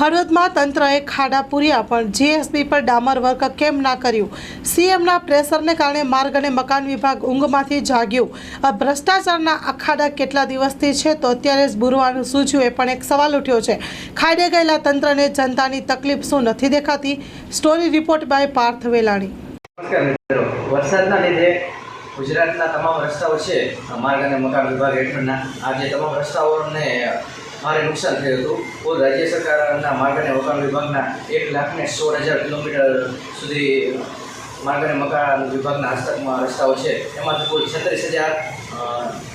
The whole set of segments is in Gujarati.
હળવદમાં તંત્રએ ખાડા પૂર્યા, પણ જીએસબી પર ડામર વર્ક કેમ ના કર્યું? સીએમના પ્રેશરને કારણે માર્ગ અને મકાન વિભાગ ઊંઘમાંથી જાગ્યું. આ ભ્રષ્ટાચારના અખાડા કેટલા દિવસથી છે તો અત્યારે જ બુરવાનું સૂચ્યું એ પણ એક સવાલ ઉઠ્યો છે. ખાડે ગયેલા તંત્રને જનતાની તકલીફ શું નથી દેખાતી? Story report by Parth Velani. વરસાદના લીધે ગુજરાતના તમામ રસ્તાઓ છે માર્ગ અને મકાન વિભાગ હેઠળના. આ જે તમામ રસ્તાઓને ભારે નુકસાન થયું હતું. કુલ રાજ્ય સરકારના માર્ગ અને મકાન વિભાગના એક લાખ ને સોળ હજાર કિલોમીટર સુધી માર્ગ અને મકાન વિભાગના હસ્તકમાં રસ્તાઓ છે. એમાંથી કુલ છત્રીસ હજાર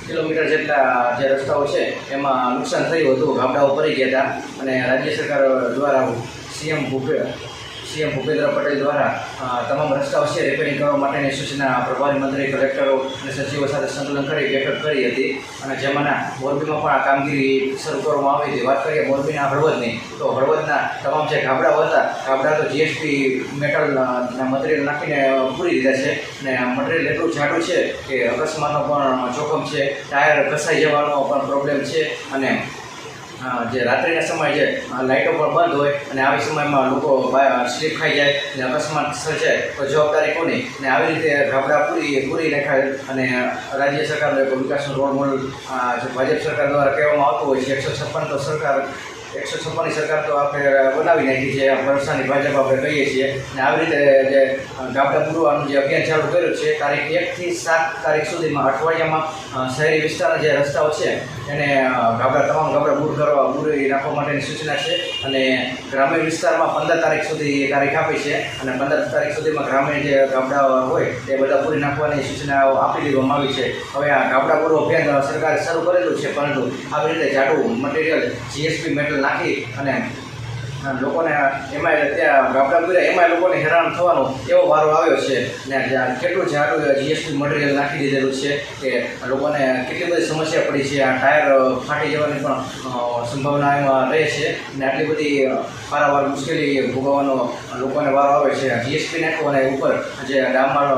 કિલોમીટર જેટલા જે રસ્તાઓ છે, એમાં નુકસાન થયું હતું. ગામડાઓ પડી ગયા હતા. અને રાજ્ય સરકાર દ્વારા સીએમ ભૂપે સીએમ ભૂપેન્દ્ર પટેલ દ્વારા તમામ રસ્તાઓ છે રિપેરિંગ કરવા માટેની સૂચના પ્રભારી મંત્રી કલેક્ટરો અને સચિવો સાથે સંકલન કરી, બેઠક કરી હતી. અને જેમાંના મોરબીમાં પણ આ કામગીરી શરૂ કરવામાં આવી હતી. વાત કરીએ મોરબીના હળવદની, તો હળવદના તમામ જે ગાબડાઓ હતા, ગાબડા તો જીએસટી મેટલના મટીરિયલ નાખીને પૂરી દીધા છે. અને મટીરિયલ એટલું જાડું છે કે અકસ્માતનો પણ જોખમ છે. ટાયર ઘસાઈ જવાનો પણ પ્રોબ્લેમ છે. અને જે રાત્રિના સમય જે લાઇટો પણ બંધ હોય અને આવી સમયમાં લોકો સ્લીપ ખાઈ જાય અને અકસ્માત સર્જાય, તો જવાબદારી કોની? અને આવી રીતે ગાબડા પૂરી પૂરી નાખાય અને રાજ્ય સરકારનો એક વિકાસનું રોલ મોડલ જે ભાજપ સરકાર દ્વારા કહેવામાં આવતું હોય છે, એકસો છપ્પન તો સરકાર એકસો છપ્પનની સરકાર તો આપણે બનાવી નાખી છે. વર્ષાની ભાજપ આપણે કહીએ છીએ. અને આવી રીતે જે ગાબડા પૂરવાનું જે અભિયાન ચાલુ કર્યું છે, તારીખ એકથી સાત તારીખ સુધીમાં અઠવાડિયામાં શહેરી વિસ્તારના જે રસ્તાઓ છે, એને ગાબડા તમામ ગાબડા દૂર કરવા પૂરી નાખવા માટેની સૂચના છે. અને ગ્રામીણ વિસ્તારમાં પંદર તારીખ સુધી તારીખ આપી છે. અને પંદર તારીખ સુધીમાં ગ્રામીણ જે ગાબડા હોય એ બધા પૂરી નાખવાની સૂચનાઓ આપી દેવામાં આવી છે. હવે આ ગાબડા પૂરો અભિયાન સરકારે શરૂ કરેલું છે, પરંતુ આવી રીતે જાડું મટીરિયલ જીએસપી મેટલ નાખી અને અ, લોકોને એમાં ત્યાં ગાબડા પૂર્યા એમાં લોકોને હેરાન થવાનો એવો વારો આવ્યો છે. ને કેટલું જાડું જીએસપી મટીરિયલ નાખી દીધેલું છે કે લોકોને કેટલી બધી સમસ્યા પડી છે, આ ટાયર ફાટી જવાની પણ સંભાવના એમાં રહે છે. ને આટલી બધી વારંવાર મુશ્કેલી ભોગવવાનો લોકોને વારો આવે છે. જીએસટી નાખવું અને ઉપર જે ડામર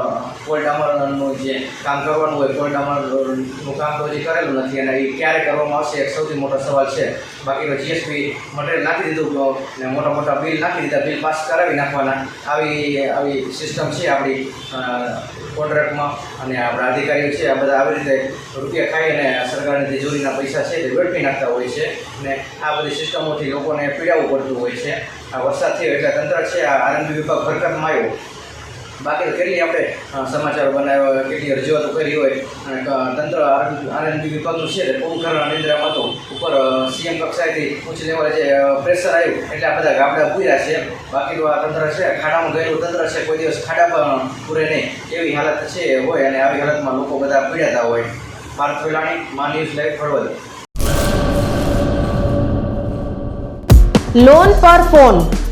કોલ ડામરનું જે કામ કરવાનું હોય, કોલ ડામરનું કામ તો હજી કરેલું નથી અને એ ક્યારે કરવામાં આવશે એક સૌથી મોટો સવાલ છે. બાકી જીએસટી મટીરિયલ નાખી દીધું ને મોટા મોટા બિલ નાખી દીધા, બિલ પાસ કરાવી નાખવાના. આવી આવી સિસ્ટમ છે આપણી કોન્ટ્રાક્ટમાં. અને આપણા અધિકારીઓ છે, આ બધા આવી રીતે રૂપિયા ખાઈ અને સરકારની તિજોરીના પૈસા છે તે વેડફી નાખતા હોય છે. અને આ બધી સિસ્ટમોથી લોકોને પીડાવવું પડતું હોય છે. આ વરસાદ થયો એટલે તંત્ર છે, આ આરંભી વિભાગ હરકતમાં આવ્યો. બાકી તો કેટલી આપણે સમાચાર બનાવ્યા હોય કેટલી રજૂઆતો કરી હોય. અને તંત્ર આરએનપી વિભાગનું છે તે કુંભકર્ણ નિંદ્રામાં હતું. ઉપર સીએમ કક્ષાએથી ઉચ્ચ લેવલે જે પ્રેશર આવ્યું એટલે આ બધા ગામડા પૂર્યા છે. બાકી તો આ તંત્ર છે ખાડામાં ગયેલું તંત્ર છે કોઈ દિવસ ખાડા પણ પૂરે નહીં. એવી હાલત છે હોય અને આવી હાલતમાં લોકો બધા પીડાતા હોય. ભારત ફેલાણી મા ન્યૂઝ લાઈવ ફળવદ. લોન પર ફોન